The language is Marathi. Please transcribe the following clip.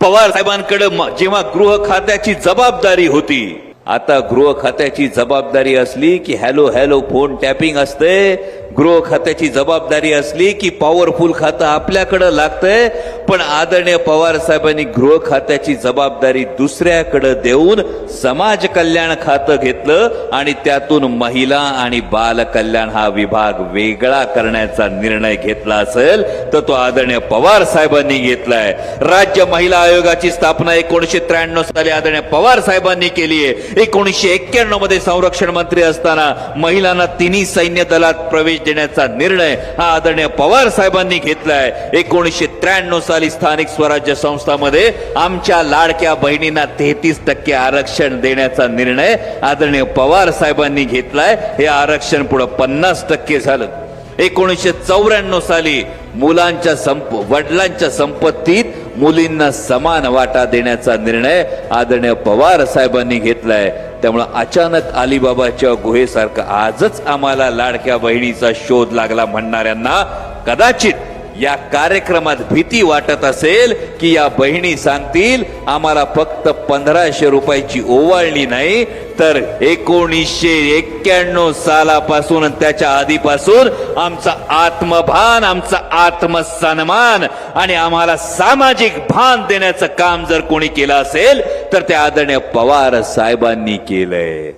पवार साहेबांकडे जेव्हा गृह खात्याची जबाबदारी होती आता गृह खात्याची जबाबदारी असली की हॅलो हॅलो फोन टॅपिंग असते. गृह खात्याची जबाबदारी असली की पॉवरफुल खातं आपल्याकडं लागतंय. पण आदरणीय पवार साहेबांनी गृह खात्याची जबाबदारी दुसऱ्याकडे देऊन समाज कल्याण खातं घेतलं आणि त्यातून महिला आणि बाल कल्याण हा विभाग वेगळा करण्याचा निर्णय घेतला असेल तर तो आदरणीय पवार साहेबांनी घेतलाय. राज्य महिला आयोगाची स्थापना एकोणीशे त्र्याण्णव साली आदरणीय पवार साहेबांनी केली आहे. एकोणीशे एक्क्याण्णवमध्ये संरक्षण मंत्री असताना महिलांना तिन्ही सैन्य दलात प्रवेश देण्याचा निर्णय हा आदरणीय पवार साहेबांनी घेतलाय. एकोणीशे त्र्याण्णव साली स्थानिक स्वराज्य संस्थामध्ये आमच्या लाडक्या बहिणींना तेहतीस टक्के आरक्षण देण्याचा निर्णय आदरणीय पवार साहेबांनी घेतलाय. हे आरक्षण पुढे पन्नास टक्के झालं. एकोणीसशे चौऱ्याण्णव साली मुलांच्या संप वडिलांच्या संपत्तीत मुलींना समान वाटा देण्याचा निर्णय आदरणीय पवार साहेबांनी घेतलाय. त्यामुळे अचानक अलिबाबाच्या गुहेसारखं आजच आम्हाला लाडक्या बहिणीचा शोध लागला म्हणणाऱ्यांना कदाचित या कार्यक्रमात भीती वाटत असेल की या बहिणी सांगतील आम्हाला फक्त पंधराशे रुपयाची ओवाळणी नाही तर एकोणीसशे एक्क्याण्णव सालापासून त्याच्या आधीपासून आमचा आत्मभान आमचा आत्मसन्मान आणि आम्हाला सामाजिक भान देण्याचं काम जर कोणी केलं असेल तर ते आदरणीय पवार साहेबांनी केलंय.